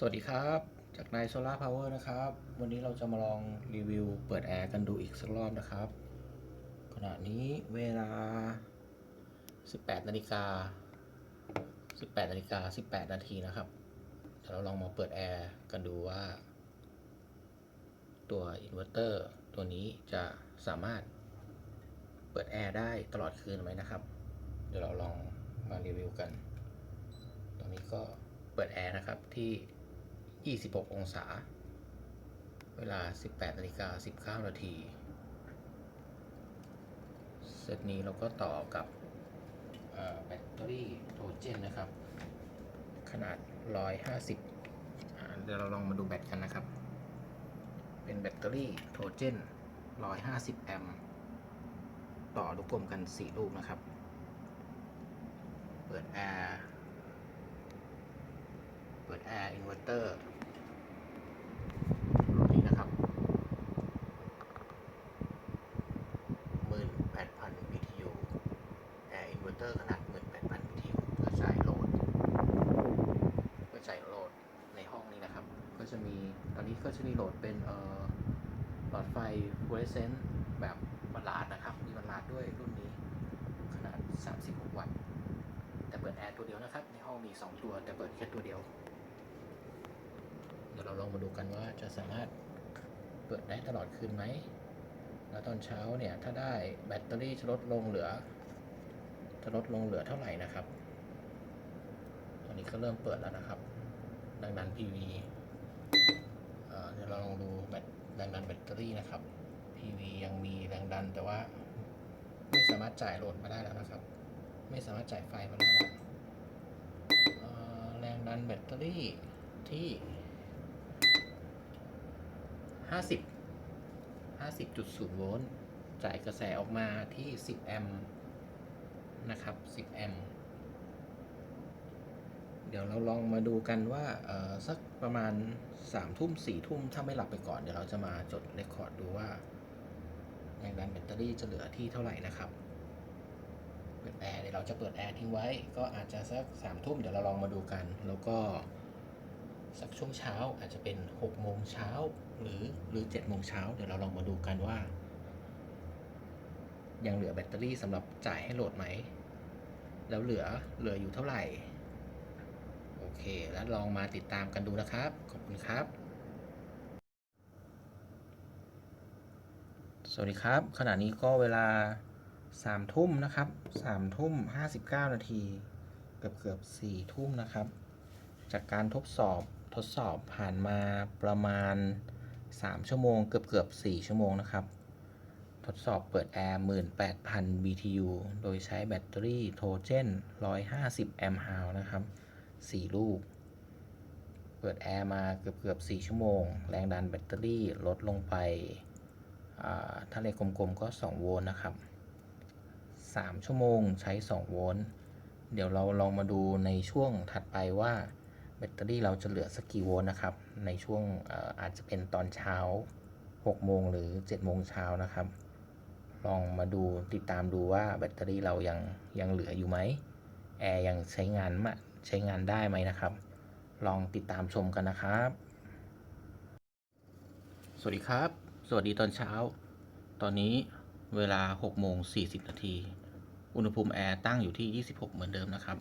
สวัสดีครับ จากนายโซล่าพาวเวอร์นะครับ วันนี้เราจะมาลองรีวิวเปิดแอร์กันดูอีกสักรอบนะครับ ขณะนี้เวลา 18 นาฬิกา 18 นาฬิกา 18 นาทีนะครับเดี๋ยวเราลองมาเปิดแอร์กันดูว่า ตัวอินเวอร์เตอร์ตัวนี้จะสามารถเปิดแอร์ได้ตลอดคืนไหมนะครับ เดี๋ยวเราลองมารีวิวกันตรงนี้ก็เปิดแอร์นะครับที่ 26 องศา เวลา 18นาฬิกา19นาทีเซตนี้เราก็ต่อกับแบตเตอรี่โทเจนนะครับ ขนาด 150 เดี๋ยวเราลองมาดูแบตกันนะครับ เป็นแบตเตอรี่โทเจน 150 แอมป์ต่อลูกกลมกัน 4 ลูกนะครับ เปิดแอร์ เปิดแอร์ อินเวอร์เตอร์นนี้นะครับ 18,000 BTU แอร์อินเวอร์เตอร์ขนาด 18,000 BTU เพื่อจ่ายโหลด เพื่อจ่ายโหลดในห้องนี้นะครับ ก็ จะมีตอนนี้ก็จะมีโหลดเป็นเอ่อหลอดไฟฟลูออเรสเซนต์แบบบัลลาดนะครับ มีบัลลาดด้วยรุ่นนี้ ขนาด 36 วัตต์ แต่เปิดแอร์ตัวเดียวนะครับ ในห้องมี 2 ตัว แต่เปิดแค่ตัวเดียว เดี๋ยวเราลองมาดูกันว่าจะสามารถเปิดได้ตลอดคืนไหม แล้วตอนเช้าเนี่ย ถ้าได้แบตเตอรี่จะลดลงเหลือ จะลดลงเหลือเท่าไหร่นะครับ ตอนนี้ก็เริ่มเปิดแล้วนะครับ ดังดัน PV เดี๋ยวเราลองดูแบตแรงดันแบตเตอรี่นะครับ PV ยังมีแรงดันแต่ว่า ไม่สามารถจ่ายโหลดมาได้แล้วนะครับ ไม่สามารถจ่ายไฟมาได้แล้วแรงดันแบตเตอรี่ที่ 50 50.0 โวลต์จ่ายกระแสออกมาที่ 10 แอมป์นะครับ 10 แอมป์ เดี๋ยวเราลองมาดูกันว่าสักประมาณ3ทุ่ม4ทุ่มถ้าไม่หลับไปก่อนเดี๋ยวเราจะมาจดเรคคอร์ดดูว่าแรงดันแบตเตอรี่จะเหลือที่เท่าไหร่นะครับเปิดแอร์เดี๋ยวเราจะเปิดแอร์ทิ้งไว้ ก็อาจจะสักสามทุ่มเดี๋ยวเราลองมาดูกัน แล้วก็สักช่วงเช้าอาจจะเป็น6โมงเช้าหรือหรือ7โมงเช้าเดี๋ยวเราลองมาดูกันว่า ยังเหลือแบตเตอรี่สำหรับจ่ายให้โหลดไหม แล้วเหลือเหลืออยู่เท่าไหร่ เค แล้วลองมาติดตามกันดูนะครับ ขอบคุณครับ สวัสดีครับ ขณะนี้ก็เวลาสามทุ่มนะครับสามทุ่มห้าสิบเก้านาที เกือบเกือบสี่ทุ่มนะครับ จากการทดสอบทดสอบผ่านมาประมาณ 3 ชั่วโมง เกือบเกือบ4ชั่วโมงนะครับ ทดสอบเปิดแอร์ 18,000 BTU โดยใช้แบตเตอรี่โทเจน 150 แอมป์ฮาวนะครับ 4 ลูก เปิดแอร์มาเกือบเกือบ4ชั่วโมง แรงดันแบตเตอรี่ลดลงไปอ่าถ้าเลขกลมๆก็ 2 โวลต์นะครับ 3 ชั่วโมงใช้ 2 โวลต์ เดี๋ยวเราลองมาดูในช่วงถัดไปว่าแบตเตอรี่เราจะเหลือสักกี่โวลต์นะครับ ในช่วงเอ่ออาจจะเป็นตอนเช้า 6 โมงหรือ 7 โมงเช้านะครับ ลองมาดูติดตามดูว่าแบตเตอรี่เรายังยังเหลืออยู่ไหมแอร์ยังใช้งานมา ใช้งานได้ไหมนะครับ ลองติดตามชมกันนะครับ สวัสดีครับ สวัสดีตอนเช้า ตอนนี้เวลา6โมง40นาที อุณหภูมิแอร์ตั้งอยู่ที่ 26 เหมือนเดิมนะครับ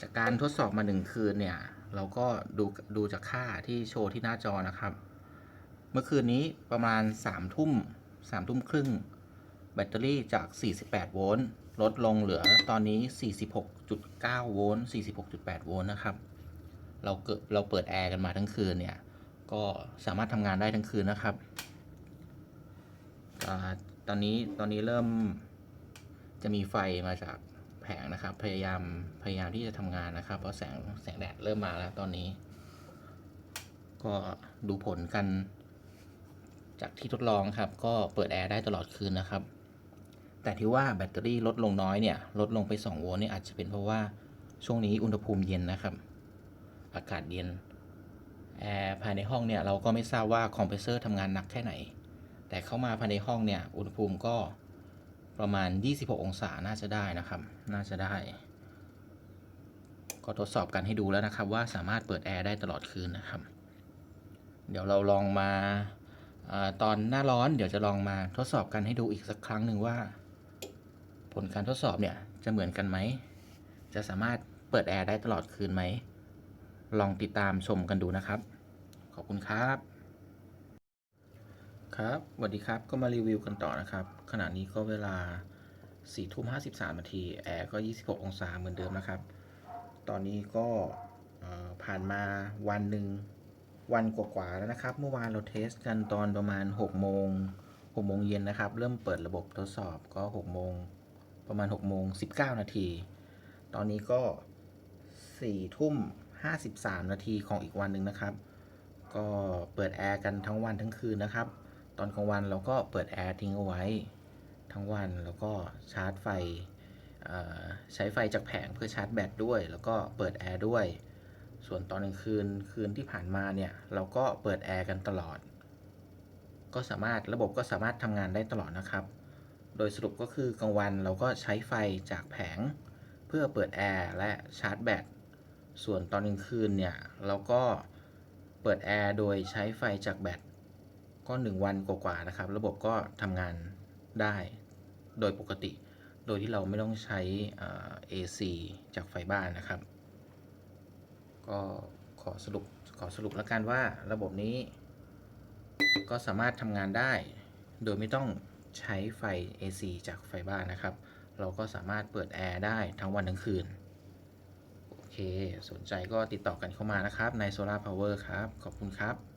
จากการทดสอบมา 1 คืนเนี่ย เราก็ดูดูจากค่าที่โชว์ที่หน้าจอนะครับ เมื่อคืนนี้ประมาณ3ทุ่ม3ทุ่มครึ่ง แบตเตอรี่จาก 48 โวลต์ ลดลงเหลือตอนนี้ 46.9 โวลต์ 46.8 โวลต์นะครับ เราเกิดเราเปิดแอร์กันมาทั้งคืนเนี่ย ก็สามารถทำงานได้ทั้งคืนนะครับอตอนนี้ตอนนี้เริ่มจะมีไฟมาจากแผงนะครับ พยายามพยายามที่จะทำงานนะครับ เพราะแสงแสงแดดเริ่มมาแล้วตอนนี้ ก็ดูผลกัน จากที่ทดลองครับ ก็เปิดแอร์ได้ตลอดคืนนะครับ แต่ที่ว่าแบตเตอรี่ลดลงน้อยเนี่ยลดลงไป 2 โวลต์เนี่ยอาจจะเป็นเพราะว่าช่วงนี้อุณหภูมิเย็นนะครับ อากาศเย็นแอร์ภายในห้องเนี่ยเราก็ไม่ทราบว่าคอมเพรสเซอร์ทำงานหนักแค่ไหน แต่เข้ามาภายในห้องเนี่ยอุณหภูมิก็ประมาณ 26 องศาน่าจะได้นะครับ น่าจะได้ ก็ทดสอบกันให้ดูแล้วนะครับว่าสามารถเปิดแอร์ได้ตลอดคืนนะครับ เดี๋ยวเราลองมาอาตอนหน้าร้อนเดี๋ยวจะลองมาทดสอบกันให้ดูอีกสักครั้งหนึ่งว่า ผลการทดสอบเนี่ยจะเหมือนกันไหม จะสามารถเปิดแอร์ได้ตลอดคืนไหม ลองติดตามชมกันดูนะครับ ขอบคุณครับ ครับสวัสดีครับก็มารีวิวกันต่อนะครับ ขณะนี้ก็เวลา4ทุ่ม53นาทีแอร์ก็ 26 องศาเหมือนเดิมนะครับ ตอนนี้ก็ผ่านมาวันหนึ่งวันกว่าๆแล้วนะครับ เมื่อวานเราเทสกันตอนประมาณ 6 โมง6โมงเย็นนะครับ เริ่มเปิดระบบทดสอบก็ 6 โมง ประมาณ6โมง19 นาที ตอนนี้ก็4ทุ่ม 53 นาทีของอีกวันหนึ่งนะครับ ก็เปิดแอร์กันทั้งวันทั้งคืนนะครับ ตอนกลางวันเราก็เปิดแอร์ทิ้งเอาไว้ทั้งวันแล้วก็ชาร์จไฟใช้ไฟจากแผงเพื่อชาร์จแบตด้วย แล้วก็เปิดแอร์ด้วย ส่วนตอนกลางคืนคืนที่ผ่านมาเนี่ยเราก็เปิดแอร์กันตลอด ก็สามารถระบบก็สามารถทำงานได้ตลอดนะครับ โดยสรุปก็คือกลางวันเราก็ใช้ไฟจากแผง เพื่อเปิดแอร์และชาร์จแบต ส่วนตอนกลางคืนเนี่ยเราก็เปิดแอร์โดยใช้ไฟจากแบตก็ 1 วันกว่าๆนะครับ ระบบก็ทำงานได้โดยปกติ โดยที่เราไม่ต้องใช้เอ่อ AC จากไฟบ้านนะครับ ก็ขอสรุปขอสรุปแล้วกันว่าระบบนี้ ก็สามารถทำงานได้ โดยไม่ต้อง ใช้ไฟ AC จากไฟบ้านนะครับ เราก็สามารถเปิดแอร์ได้ทั้งวันทั้งคืน โอเค สนใจก็ติดต่อกันเข้ามานะครับใน Solar Power ครับ ขอบคุณครับ